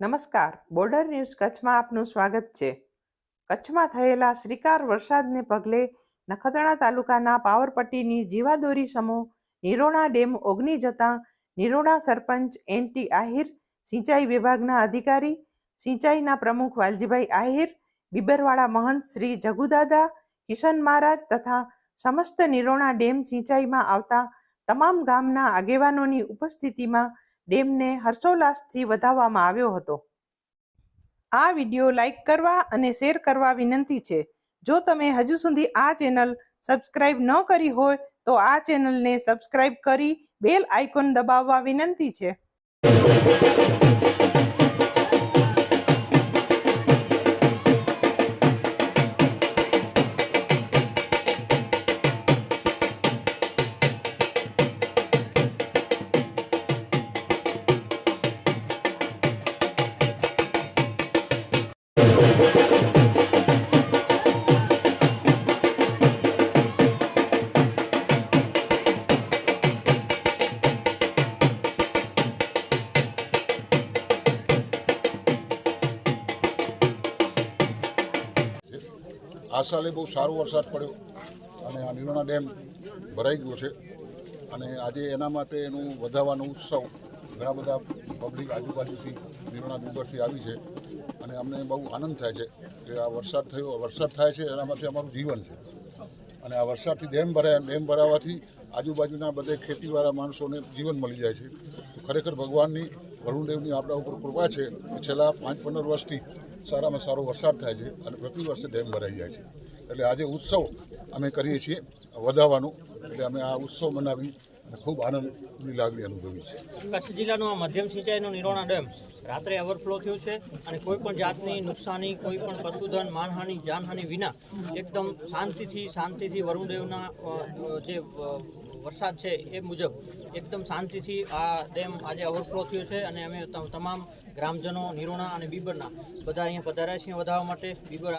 નમસ્કાર. Border news કચ્છમાં આપનું સ્વાગત છે. કચ્છમાં થયેલા શ્રીકાર વરસાદને પગલે નખત્રાણા તાલુકાના પાવરપટ્ટીની જીવાદોરી સમૂહ નિરોણા ડેમ ઓગની જતાં નિરોણા સરપંચ એન ટી આહિર, સિંચાઈ વિભાગના અધિકારી, સિંચાઈના પ્રમુખ વાલજીભાઈ આહિર, બિબરવાળા મહંત શ્રી જગુદાદા, કિશન મહારાજ તથા સમસ્ત નિરોણા ડેમ સિંચાઈમાં આવતા તમામ ગામના આગેવાનોની ઉપસ્થિતિમાં ડેમને હર્ષોલ્લાસથી વધાવવામાં આવ્યો હતો. આ વિડિયો લાઈક કરવા અને શેર કરવા વિનંતી છે. જો તમે હજુ સુધી આ ચેનલ સબસ્ક્રાઇબ ન કરી હોય, તો આ ચેનલને સબસ્ક્રાઇબ કરી બેલ આઇકોન દબાવવા વિનંતી છે. આ સાલે બહુ સારો વરસાદ પડ્યો અને આ નિરોણા ડેમ ભરાઈ ગયો છે અને આજે એના માટે એનું વધાવવાનો ઉત્સવ ઘણા બધા પબ્લિક આજુબાજુથી નિરોણા ડુંગરથી આવી છે અને અમને બહુ આનંદ થાય છે કે આ વરસાદ થયો. વરસાદ થાય છે એનામાંથી અમારું જીવન છે. અને આ વરસાદથી ડેમ ભરાય, ડેમ ભરાવાથી આજુબાજુના બધે ખેતીવાળા માણસોને જીવન મળી જાય છે. ખરેખર ભગવાનની, વરુણદેવની આપણા ઉપર કૃપા છે કે છેલ્લા પાંચ, પંદર વર્ષથી સારામાં સારો વરસાદ થાય છે અને પ્રતિ વર્ષે ડેમ ભરાઈ જાય છે. એટલે આજે ઉત્સવ અમે કરીએ છીએ, વધાવવાનો. એટલે અમે આ ઉત્સવ મનાવી અને ખૂબ આનંદની લાગણી અનુભવી છે. કચ્છ જિલ્લાનો આ મધ્યમ સિંચાઈનો નિરોણા ડેમ રાત્રે ઓવરફ્લો થયો છે અને કોઈ પણ જાતની નુકસાની, કોઈ પણ પશુધન માનહાનિ, જાનહાનિ વિના એકદમ શાંતિથી શાંતિથી વરુણદેવના જે વરસાદ છે એ મુજબ એકદમ શાંતિથી આ ડેમ આજે ઓવરફ્લો થયો છે અને અમે તમામ ગ્રામજનો, નિરોણા અને બીબરના બધા અહીંયા પધાર્યા છીએ વધારવા માટે. બીબર